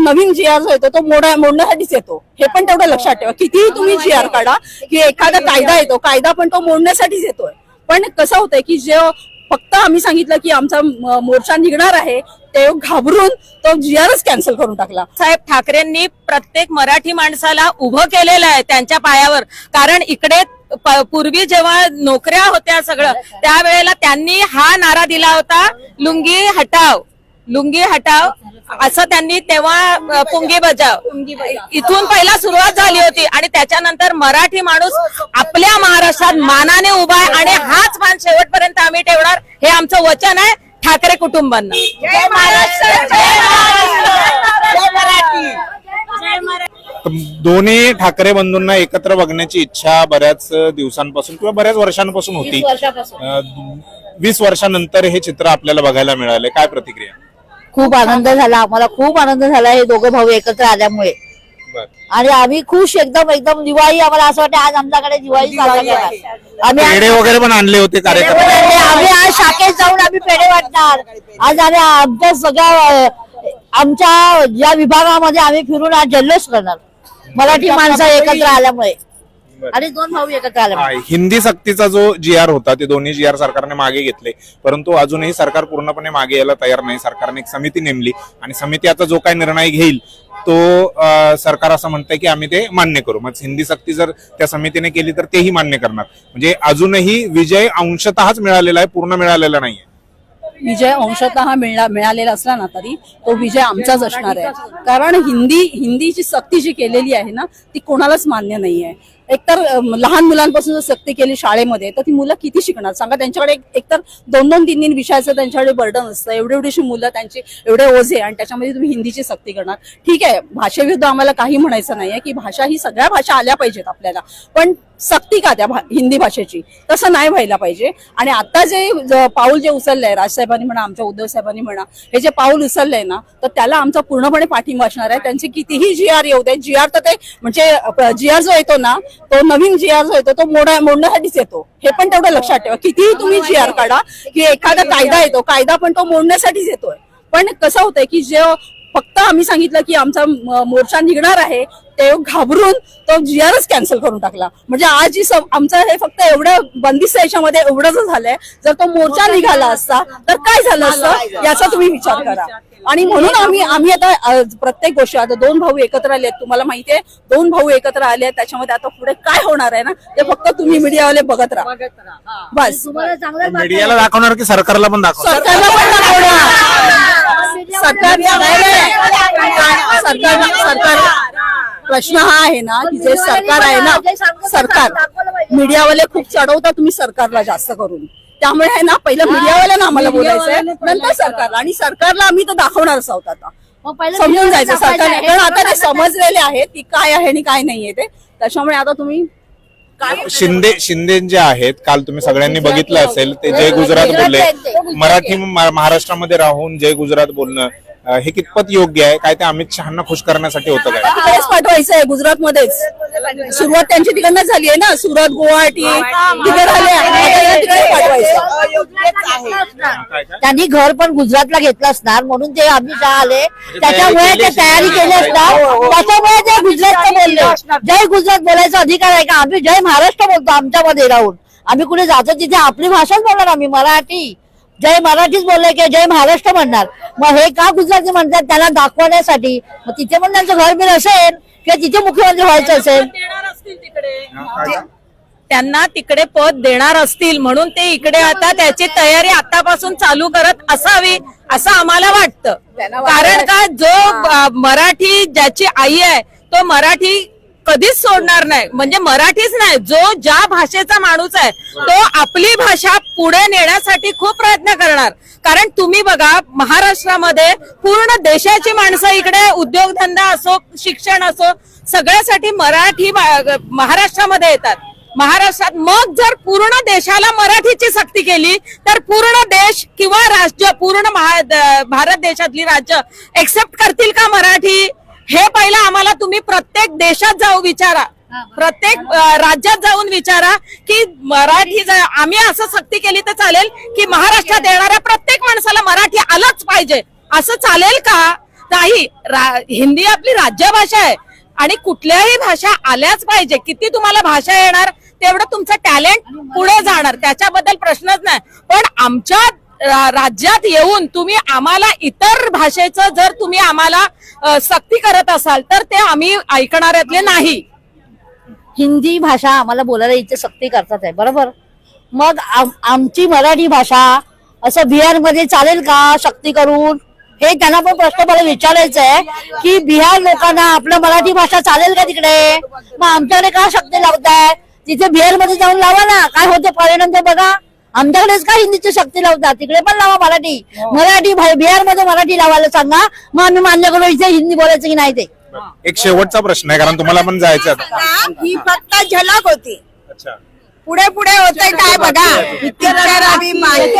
नवीन जी R जो येतो तो मोडा मोडण्यासाठीच येतो. हे पण तेवढं लक्षात ठेवा. कितीही तुम्ही जी आर काढा की एखादा कायदा येतो कायदा पण तो मोडण्यासाठीच येतोय. पण कसं होतंय की जे फक्त आम्ही सांगितलं की आमचा मोर्चा निघणार आहे ते घाबरून तो जी आरच कॅन्सल करून टाकला. साहेब ठाकरेंनी प्रत्येक मराठी माणसाला उभं केलेलं आहे त्यांच्या पायावर. कारण इकडे पूर्वी जेव्हा नोकऱ्या होत्या सगळं त्यावेळेला त्यांनी हा नारा दिला होता लुंगी हटाव लुंगी हटाव असं त्यांनी तेव्हा पुंगी बजाव. इथून पहिला सुरुवात झाली होती आणि त्याच्यानंतर मराठी माणूस आपल्या महाराष्ट्रात मानाने उभा आहे आणि हाच मान शेवटपर्यंत आम्ही ठेवणार. हे आमचं वचन आहे ठाकरे कुटुंबांना. दोन्ही ठाकरे बंधूंना एकत्र बघण्याची इच्छा बऱ्याच दिवसांपासून किंवा बऱ्याच वर्षांपासून होती. वीस वर्षानंतर हे चित्र आपल्याला बघायला मिळाले काय प्रतिक्रिया? खूप आनंद झाला. आम्हाला खूप आनंद झाला हे दोघं भाऊ एकत्र आल्यामुळे. आणि आम्ही खुश एकदम एकदम दिवाळी आम्हाला असं वाटतं आज आमच्याकडे दिवाळी साजरा करणार आम्ही पेढे वगैरे पण आणले होते कार्यक्रम आम्ही आज शाखेत जाऊन आम्ही पेढे वाटणार. आज आम्ही आमच्या सगळ्या आमच्या ज्या विभागामध्ये आम्ही फिरून आज जल्लोष करणार. मराठी माणसं एकत्र आल्यामुळे. आणि दोन भाऊ एकत्र आल्यामुळे हा, हिंदी सक्तीचा जो जी आर होता ते दोन्ही जी आर सरकारने मागे घेतले. परंतु अजूनही सरकार पूर्णपणे मागे यायला तयार नाही. सरकारने एक समिती नेमली आणि समिती आता जो काही निर्णय घेईल तो अं, सरकार असं म्हणतंय की आम्ही ते मान्य करू. मग हिंदी सक्ती जर त्या समितीने केली तर तेही मान्य करणार. म्हणजे अजूनही विजय अंशतःच मिळालेला आहे पूर्ण मिळालेला नाहीये. विजय अंशतः मिळा मिळालेला असला ना तरी तो विजय आमचाच असणार आहे. कारण हिंदी हिंदीची सक्ती जी केलेली आहे ना ती कोणालाच मान्य नाही आहे एकतर लहान मुलांपासून जर सक्ती केली शाळेमध्ये तर ती मुलं किती शिकणार? सांगा त्यांच्याकडे एक- एकतर दोन दोन तीन तीन विषयाचं त्यांच्याकडे बर्डन असतं. एवढी एवढीशी मुलं त्यांची एवढे ओझे आणि त्याच्यामध्ये तुम्ही हिंदीची सक्ती करणार. ठीक आहे भाषेविरुद्ध आम्हाला काही म्हणायचं नाहीये की भाषा ही सगळ्या भाषा आल्या पाहिजेत आपल्याला. पण सक्ती का त्या भा- हिंदी भाषेची? तसं नाही व्हायला पाहिजे. आणि आता जे पाऊल जे उचललंय राजसाहेबांनी म्हणा आमच्या उद्धव साहेबांनी म्हणा हे जे पाऊल उचललंय ना तर त्याला आमचा पूर्णपणे पाठिंबा असणार आहे. त्यांचे कितीही जी आर येऊ दे जी आर तर ते म्हणजे जी आर जो येतो ना तो नवीन जी आर जो येतो तो मोडा मोडण्यासाठीच येतो. हे पण तेवढं लक्षात ठेवा. कितीही तुम्ही जी आर काढा की एखादा कायदा येतो कायदा पण तो मोडण्यासाठीच येतोय. पण कसं होतंय की जे फक्त आम्ही सांगितलं की आमचा मोर्चा निघणार आहे ते घाबरून तो जी आरच कॅन्सल करून टाकला. म्हणजे आज जी आमचं हे फक्त एवढं बंदिस्त याच्यामध्ये एवढं जर झालंय जर तो मोर्चा निघाला असता तर काय झालं असतं? याचा तुम्ही विचार करा. आणि म्हणून आम्ही आम्ही आता प्रत्येक गोष्ट आता दोन भाऊ एकत्र आले आहेत तुम्हाला माहितीये दोन भाऊ एकत्र आले त्याच्यामध्ये आता पुढे काय होणार आहे ना ते फक्त तुम्ही मीडियावाले बघत राहा. बस. मीडियाला दाखवणार की सरकारला पण दाखवणार. सरकारला पण दाखवणार. सरकार सरकार सरकार प्रश्न हा आहे ना की जे सरकार आहे ना सरकार. मीडियावाले खूप चढवतात तुम्ही सरकारला जास्त करून. त्यामुळे आहे ना पहिलं मीडियावाल्यांना आम्हाला बोलायचंय नंतर सरकारला आणि सरकारला आम्ही तर दाखवणारच आहोत आता. समजून जायचं सरकारने. कारण आता ते समजलेले आहेत की काय आहे आणि काय नाहीये ते. त्याच्यामुळे आता तुम्ही शिंदे शिंदे जे आहेत काल तुम्ही सगळ्यांनी बघितलं असेल ते जय गुजरात बोलले. मराठी महाराष्ट्रामध्ये राहून जय गुजरात बोलणं अं, हे कितपत योग्य आहे? काय ते अमित शहाना खुश करण्यासाठी होतं काय? तिकडेच पाठवायचं आहे गुजरात मध्येच सुरुवात त्यांची तिकडनंच झाली आहे ना? सुरत गुवाहाटी तिकडे झाले आता या तिकडे पाठवायचं त्यांनी घर पण गुजरातला घेतलं असणार म्हणून ते अमित शहा आले. त्याच्यामुळे ते तयारी केली असणार. त्याच्यामुळे ते गुजरातचं बोलले. जय गुजरात बोलायचा अधिकार आहे का? आम्ही जय महाराष्ट्र बोलतो आमच्यामध्ये राहून. आम्ही कुठे जातो? तिथे आपली भाषाच बोलणार आम्ही मराठी. जय मराठीच बोलले की जय महाराष्ट्र म्हणणार. मग हे का गुजराती म्हणतात? त्याला दाखवण्यासाठी. मग तिथे पण त्यांचं घर बिर असेल किंवा तिथे मुख्यमंत्री व्हायचं असेल. देणार असतील तिकडे. त्यांना तिकडे पद देणार असतील. म्हणून ते इकडे आता त्याची तयारी आतापासून चालू करत असावी असं आम्हाला वाटतं. कारण का जो मराठी ज्याची आई आहे तो मराठी कधीच सोडणार नाही. म्हणजे मराठीच नाही जो ज्या भाषेचा माणूस आहे तो आपली भाषा पुढे नेण्यासाठी खूप प्रयत्न करणार. कारण तुम्ही बघा महाराष्ट्रामध्ये पूर्ण देशाची माणसं इकडे उद्योगधंदा असो शिक्षण असो सगळ्यासाठी मराठी महाराष्ट्रामध्ये येतात. महाराष्ट्रात मग जर पूर्ण देशाला मराठीची सक्ती केली तर पूर्ण देश किंवा राज्य पूर्ण महा- भारत देशातली राज्य एक्सेप्ट करतील का मराठी? हे पहिलं आम्हाला तुम्ही प्रत्येक देशात जाऊ विचारा. प्रत्येक राज्यात जाऊन विचारा की मराठी आम्ही असं सक्ती केली तर चालेल की महाराष्ट्रात येणाऱ्या प्रत्येक माणसाला मराठी आलंच पाहिजे. असं चालेल का? नाही हिंदी आपली राज्यभाषा आहे आणि कुठल्याही भाषा आल्याच पाहिजे. किती तुम्हाला भाषा येणार तेवढं तुमचं टॅलेंट पुढे जाणार. त्याच्याबद्दल प्रश्नच नाही. पण आमच्या राज्यात येऊन तुम्ही आम्हाला इतर भाषेचं जर तुम्ही आम्हाला सक्ती करत असाल तर ते आम्ही ऐकणाऱ्यातले नाही. हिंदी भाषा आम्हाला बोलायला इथे सक्ती करतात आहे बरोबर? मग आमची मराठी भाषा असं बिहारमध्ये चालेल का सक्ती करून? हे त्यांना पण प्रश्न मला विचारायचं आहे की बिहार लोकांना आपलं मराठी भाषा चालेल का तिकडे? मग आमच्याकडे का शक्ती लावताय? तिथे बिहारमध्ये जाऊन लावा ना. काय होते? परिणाम ते बघा. आमच्याकडेच का हिंदीची सक्ती लावतात? तिकडे पण लावा मराठी. मराठी बिहारमध्ये मराठी लावायला सांगा. मग आम्ही मान्य करू इथे हिंदी बोलायचं की नाही ते. एक शेवटचा प्रश्न आहे कारण तुम्हाला पण जायचं. ही फक्त झलक होती. अच्छा. पुढे पुढे होतंय काय बघा. पिक्चर आम्ही माहिती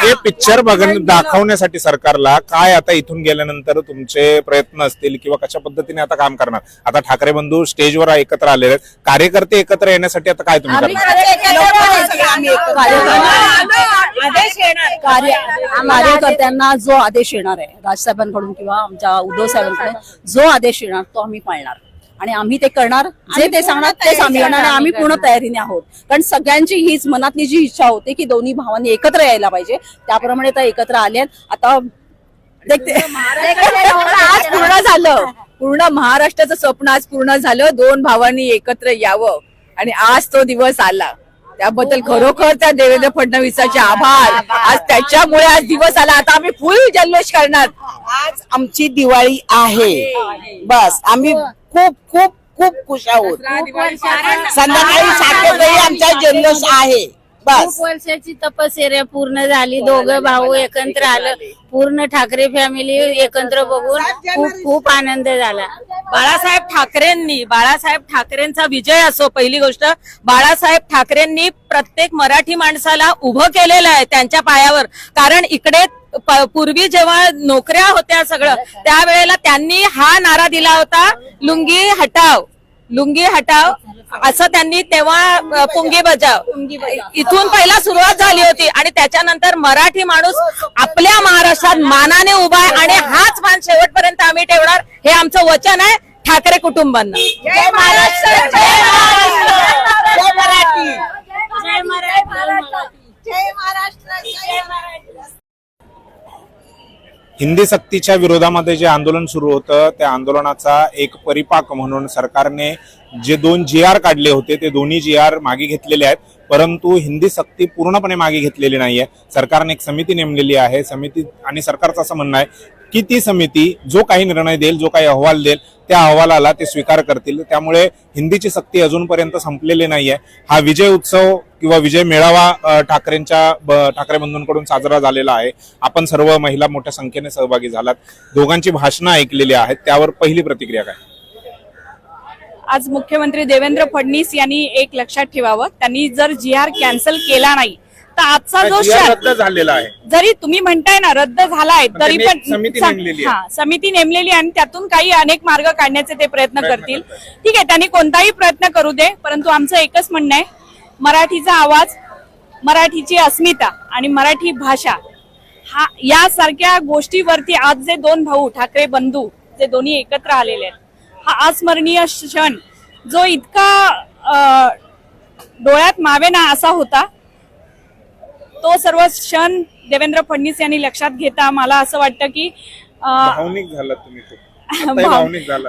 हे पिक्चर बघण दाखवण्यासाठी सरकारला काय आता इथून गेल्यानंतर तुमचे प्रयत्न असतील किंवा कशा पद्धतीने आता काम करणार? आता ठाकरे बंधू स्टेजवर एकत्र आलेले आहेत. कार्यकर्ते एकत्र येण्यासाठी आता काय तुम्ही करणार? कार्यकर्त्यांना जो आदेश येणार आहे राजसाहेबांकडून किंवा आमच्या उद्धव साहेबांकडून जो आदेश येणार तो आम्ही पाळणार. आणि आम्ही ते करणार जे ते सांगणार तेच आम्ही करणार आणि आम्ही पूर्ण तयारीने आहोत. कारण सगळ्यांची हीच मनातली जी इच्छा होती की दोन्ही भावांनी एकत्र यायला पाहिजे त्याप्रमाणे तर एकत्र आले आता देखते आज पूर्ण झालं. पूर्ण महाराष्ट्राचं स्वप्न आज पूर्ण झालं. दोन भावांनी एकत्र यावं. आणि आज तो दिवस आला. त्याबद्दल खरोखर त्या देवेंद्र फडणवीसाचे आभार आज त्याच्यामुळे आज दिवस आला. आता आम्ही फुल जल्लोष करणार. आज आमची दिवाळी आहे. बस. आम्ही खूप खूप खूप खुश आहोत. संध्याकाळी साखरही आमचा जल्लोष आहे. बस. खूप वर्षाची तपश्चर्या पूर्ण झाली. दोघं भाऊ एकत्र आलं. पूर्ण ठाकरे फॅमिली एकत्र बघून खूप खूप आनंद झाला. बाळासाहेब ठाकरेंनी बाळासाहेब ठाकरेंचा विजय असो पहिली गोष्ट बाळासाहेब ठाकरेंनी प्रत्येक मराठी माणसाला उभं केलेलं आहे त्यांच्या पायावर. कारण इकडे पूर्वी जेव्हा नोकऱ्या होत्या सगळं त्यावेळेला त्यांनी हा नारा दिला होता लुंगी हटाव लुंगी हटाव असं त्यांनी तेव्हा पुंगी बजाव. इथून पहिला सुरुवात झाली होती आणि त्याच्यानंतर मराठी माणूस आपल्या महाराष्ट्रात मानाने उभा आहे आणि हाच मान शेवटपर्यंत आम्ही ठेवणार. हे आमचं वचन आहे ठाकरे कुटुंबांना. जय महाराष्ट्र जय महाराष्ट्र. जय मराठी. जय मराठी. जय महाराष्ट्र जय महाराष्ट्र हिंदी सक्तीच्या विरोधामध्ये जे आंदोलन सुरू होतं त्या आंदोलनाचा एक परिपाक म्हणून सरकारने जे दोन जी आर काढले होते ते दोन्ही जी आर मागे घेतलेले आहेत. परंतु हिंदी सक्ती पूर्णपणे मागे घेतलेली नाही आहे सरकारने एक समिती नेमलेली आहे. समिती आणि सरकारचं असं म्हणणं आहे की ती समिती जो काही निर्णय देईल जो काही अहवाल देईल त्या अहवालाला ते स्वीकार करतील. त्यामुळे हिंदीची सक्ती अजूनपर्यंत संपलेली नाही आहे हा विजय उत्सव किंवा विजय मेळावा ठाकरेंच्या ठाकरे बंधूंकडून साजरा झालेला आहे. आपण सर्व महिला मोठ्या संख्येने सहभागी झालात. दोघांची भाषणं ऐकलेली आहेत. त्यावर पहिली प्रतिक्रिया काय? आज मुख्यमंत्री देवेंद्र फडणवीस यांनी एक लक्षात ठेवावं. त्यांनी जर जी आर कॅन्सल केला नाही तर आजचा जो रद्द झालेला आहे. जरी तुम्ही म्हणताय ना रद्द झालाय तरी पण समिती सम- नेमलेली आहे. हा, समिती नेमलेली आहे आणि त्यातून काही अनेक मार्ग काढण्याचे ते प्रयत्न करतील. ठीक आहे त्यांनी कोणताही प्रयत्न करू दे परंतु आमचं एकच म्हणणं आहे मराठीचा आवाज मराठीची अस्मिता आणि मराठी भाषा हा यासारख्या गोष्टीवरती आज जे दोन भाऊ ठाकरे बंधू जे दोन्ही एकत्र आलेले आहेत हा अस्मरणीय क्षण जो इतका डोळ्यात मावेना असा होता तो सर्व क्षण देवेंद्र फडणवीस यांनी लक्षात घेता मला असं वाटतं की भावनिक झालात तुम्ही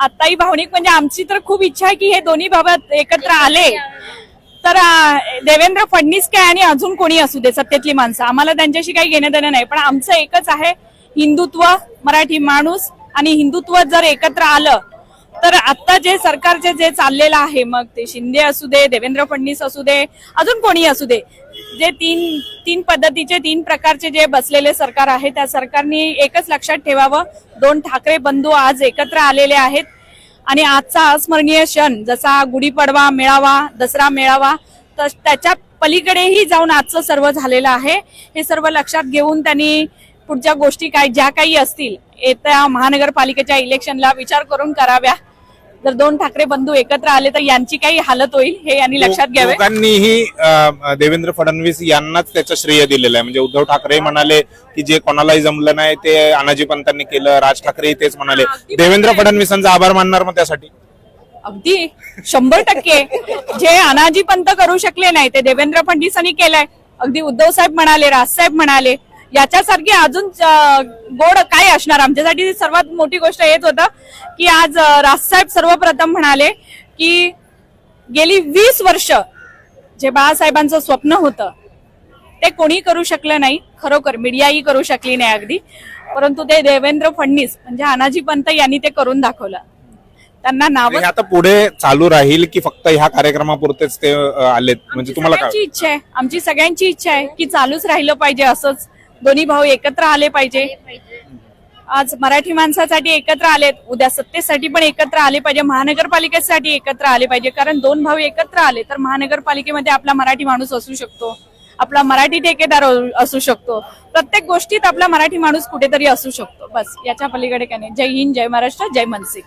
आताही भावनिक म्हणजे आमची तर खूप इच्छा आहे की हे दोन्ही बाबा एकत्र आले. तर देवेंद्र फडणवीस काय आणि अजून कोणी असू दे सत्तेतली माणसं? आम्हाला त्यांच्याशी काही घेणं देणं नाही पण आमचं एकच आहे हिंदुत्व मराठी माणूस आणि हिंदुत्व जर एकत्र आलं तर आता जे सरकारचे जे चाललेलं आहे मग ते शिंदे असू दे देवेंद्र फडणवीस असू दे अजून कोणी असू दे जे तीन तीन पद्धतीचे तीन प्रकारचे जे बसलेले सरकार आहे त्या सरकारने एकच लक्षात ठेवावं. दोन ठाकरे बंधू आज एकत्र आलेले आहेत. आणि आजचा अस्मरणीय क्षण जसा गुढीपाडवा मेळावा दसरा मेळावा तर त्याच्या पलीकडेही जाऊन आजचं सर्व झालेलं आहे. हे सर्व लक्षात घेऊन त्यांनी पुढच्या गोष्टी काय ज्या काही असतील येत्या महानगरपालिकेच्या इलेक्शनला विचार करून कराव्या. जर दोन ठाकरे बंधू एकत्र आले तर यांची काही हालत होईल हे यांनी लक्षात घ्यावे. अं, देवेंद्र फडणवीस यांनाच त्याचं श्रेय दिलेलं आहे. म्हणजे उद्धव ठाकरे म्हणाले की जे कोणालाही जमलं नाही ते अनाजी पंतांनी केलं राज ठाकरे तेच म्हणाले. देवेंद्र फडणवीसांचा आभार मानणार मग त्यासाठी? अगदी शंभर टक्के. जे अनाजी पंत करू शकले नाही ते देवेंद्र फडणवीसांनी केलंय. अगदी उद्धव साहेब म्हणाले राजसाहेब म्हणाले याच्यासारखी अजून गोड काय असणार? आमच्यासाठी सर्वात मोठी गोष्ट येत होतं की आज राजसाहेब सर्वप्रथम म्हणाले की गेली वीस वर्ष जे बाळासाहेबांचं स्वप्न होतं ते कोणी करू शकलं नाही. खरोखर मीडियाही करू शकली नाही अगदी. परंतु ते देवेंद्र फडणवीस म्हणजे अनाजी पंत यांनी ते करून दाखवलं. त्यांना नाव आता पुढे चालू राहील की फक्त ह्या कार्यक्रमापुरतेच ते आलेत? म्हणजे तुम्हाला इच्छा आहे. आमची सगळ्यांची इच्छा आहे की चालूच राहिलं पाहिजे असंच. दोन्ही भाऊ एकत्र आले पाहिजे. आज मराठी माणसासाठी एकत्र आलेत. उद्या सत्तेसाठी पण एकत्र आले पाहिजे. महानगरपालिकेसाठी एकत्र आले पाहिजे. कारण दोन भाऊ एकत्र आले तर महानगरपालिकेमध्ये आपला मराठी माणूस असू शकतो. आपला मराठी ठेकेदार असू शकतो. प्रत्येक गोष्टीत आपला मराठी माणूस कुठेतरी असू शकतो. बस याच्या पलीकडे काय नाही? जय हिंद जय महाराष्ट्र जय मनसे.